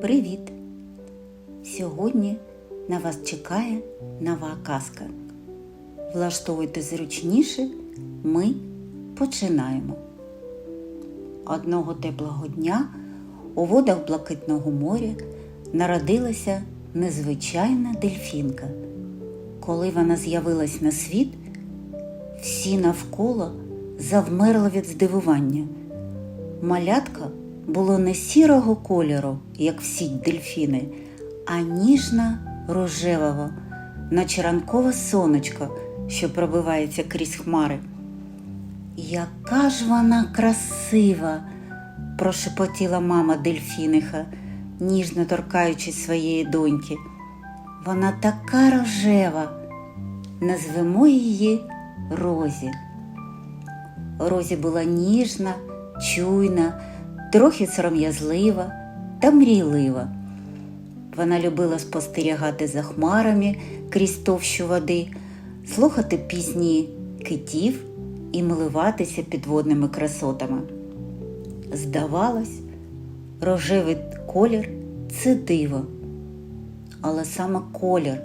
Привіт! Сьогодні на вас чекає нова казка. Влаштовуйте зручніше, ми починаємо. Одного теплого дня у водах Блакитного моря народилася незвичайна дельфінка. Коли вона з'явилась на світ, всі навколо завмерли від здивування. Малятка було не сірого кольору, як всі дельфіни, а ніжна рожевого, наче ранкове сонечко, що пробивається крізь хмари. Яка ж вона красива, прошепотіла мама дельфіниха, ніжно торкаючись своєї доньки. Вона така рожева. Назвемо її Розі. Розі була ніжна, чуйна, трохи сором'язлива та мрійлива. Вона любила спостерігати за хмарами крізь товщу води, слухати пісні китів і милуватися підводними красотами. Здавалось, рожевий колір це диво, але саме колір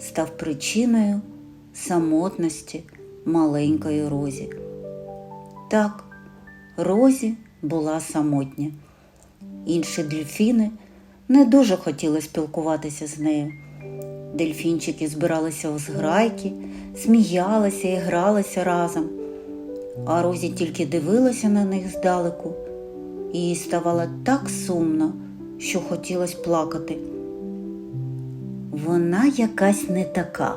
став причиною самотності маленької Розі. Так, Розі була самотня. Інші дельфіни не дуже хотіли спілкуватися з нею. Дельфінчики збиралися у зграйки, сміялися і гралися разом, а Розі тільки дивилася на них здалеку, і їй ставало так сумно, що хотілося плакати. Вона якась не така,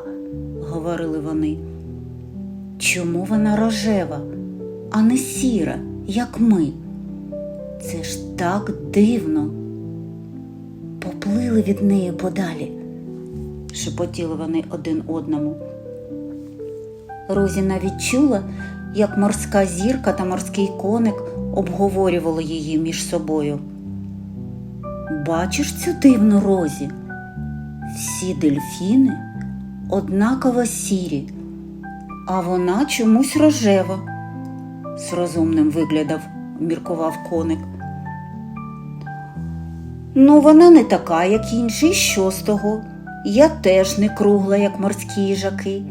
говорили вони. Чому вона рожева, а не сіра, як ми? Це ж так дивно. Поплили від неї подалі, шепотіли вони один одному. Розі навіть чула, як морська зірка та морський коник обговорювали її між собою. Бачиш цю дивну розі? Всі дельфіни однаково сірі, а вона чомусь рожева, з розумним виглядав, міркував коник. Ну, вона не така, як інші, що з того? Я теж не кругла, як морські їжаки.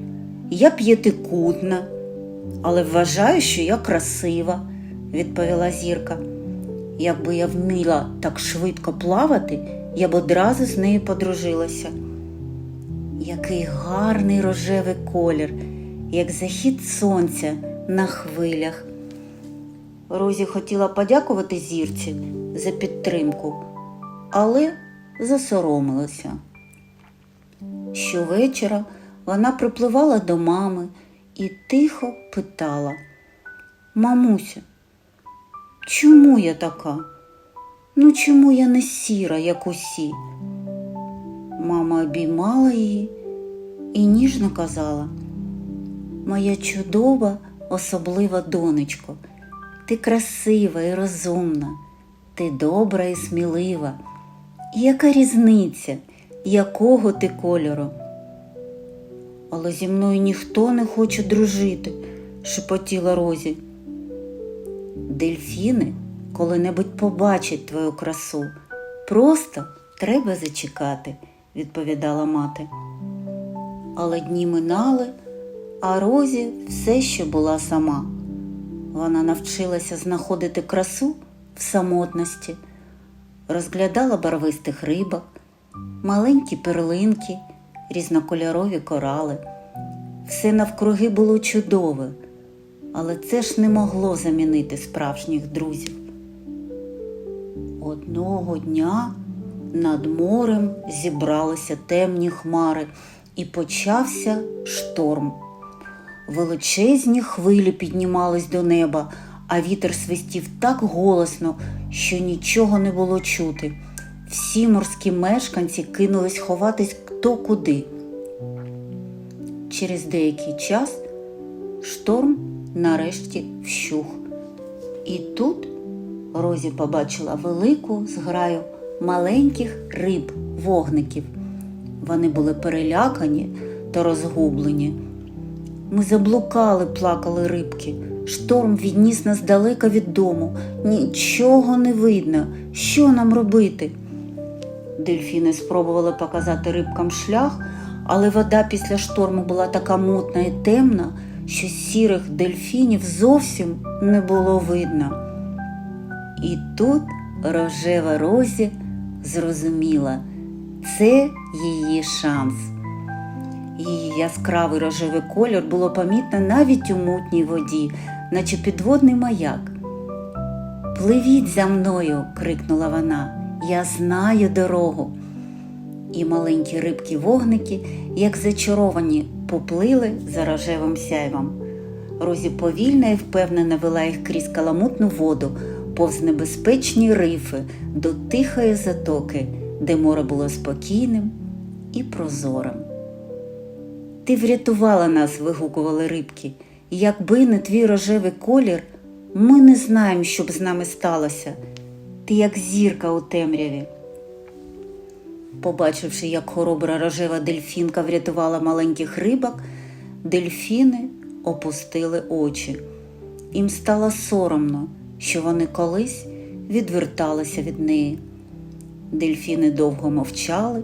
Я п'ятикутна, але вважаю, що я красива, відповіла зірка. Якби я вміла так швидко плавати, я б одразу з нею подружилася. Який гарний рожевий колір, як захід сонця на хвилях. Розі хотіла подякувати зірці за підтримку, але засоромилася. Щовечора вона припливала до мами і тихо питала Мамуся, чому я така? Ну чому я не сіра, як усі? Мама обіймала її і ніжно казала Моя чудова, особлива донечко, ти красива і розумна, ти добра і смілива. І яка різниця, якого ти кольору? Але зі мною ніхто не хоче дружити, шепотіла Розі. Дельфіни коли-небудь побачать твою красу. Просто треба зачекати, відповідала мати. Але дні минали, а Розі все ще була сама. Вона навчилася знаходити красу в самотності, розглядала барвистих рибок, маленькі перлинки, різнокольорові корали. Все навкруги було чудове, але це ж не могло замінити справжніх друзів. Одного дня над морем зібралися темні хмари і почався шторм. Величезні хвилі піднімались до неба, а вітер свистів так голосно, що нічого не було чути. Всі морські мешканці кинулись ховатись хто куди. Через деякий час шторм нарешті вщух. І тут Розі побачила велику зграю маленьких риб, вогників. Вони були перелякані та розгублені. Ми заблукали, плакали рибки. Шторм відніс нас далеко від дому. Нічого не видно. Що нам робити? Дельфіни спробували показати рибкам шлях, але вода після шторму була така мутна і темна, що сірих дельфінів зовсім не було видно. І тут рожева Розі зрозуміла, це її шанс. Яскравий рожевий колір було помітно навіть у мутній воді, наче підводний маяк. Пливіть за мною, крикнула вона. Я знаю дорогу. І маленькі рибки вогники, як зачаровані, поплили за рожевим сяйвом. Розі повільно і впевнено вела їх крізь каламутну воду, повз небезпечні рифи до тихої затоки, де море було спокійним і прозорим. Ти врятувала нас, вигукували рибки. Якби не твій рожевий колір, ми не знаємо, що б з нами сталося. Ти як зірка у темряві. Побачивши, як хоробра рожева дельфінка врятувала маленьких рибок, дельфіни опустили очі. Їм стало соромно, що вони колись відверталися від неї. Дельфіни довго мовчали,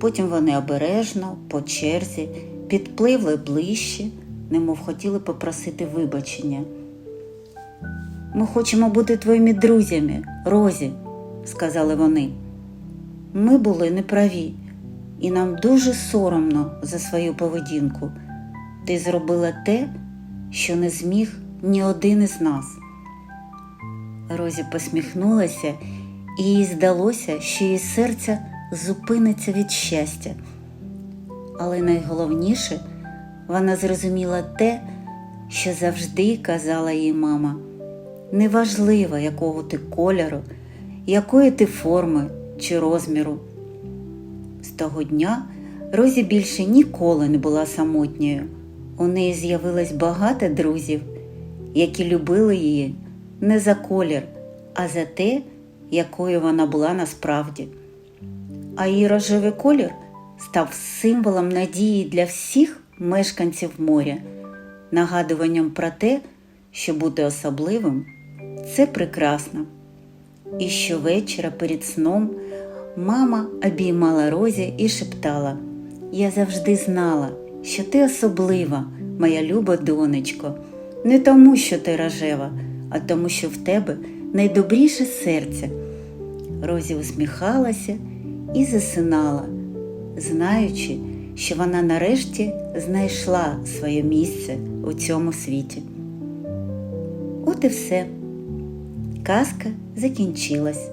потім вони обережно, по черзі, підпливли ближче, немов хотіли попросити вибачення. Ми хочемо бути твоїми друзями, Розі, сказали вони. Ми були неправі, і нам дуже соромно за свою поведінку. Ти зробила те, що не зміг ні один із нас. Розі посміхнулася, і їй здалося, що її серце зупиниться від щастя. Але найголовніше вона зрозуміла те, що завжди казала їй мама. Неважливо, якого ти кольору, якої ти форми чи розміру. З того дня Розі більше ніколи не була самотньою. У неї з'явилось багато друзів, які любили її не за колір, а за те, якою вона була насправді. А її рожевий колір став символом надії для всіх мешканців моря, нагадуванням про те, що бути особливим це прекрасно. І щовечора перед сном мама обіймала Розі і шептала: Я завжди знала, що ти особлива, моя люба донечко, не тому, що ти рожева, а тому, що в тебе найдобріше серце. Розі усміхалася і засинала, знаючи, що вона нарешті знайшла своє місце у цьому світі. От і все. Казка закінчилась.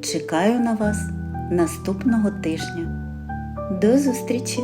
Чекаю на вас наступного тижня. До зустрічі!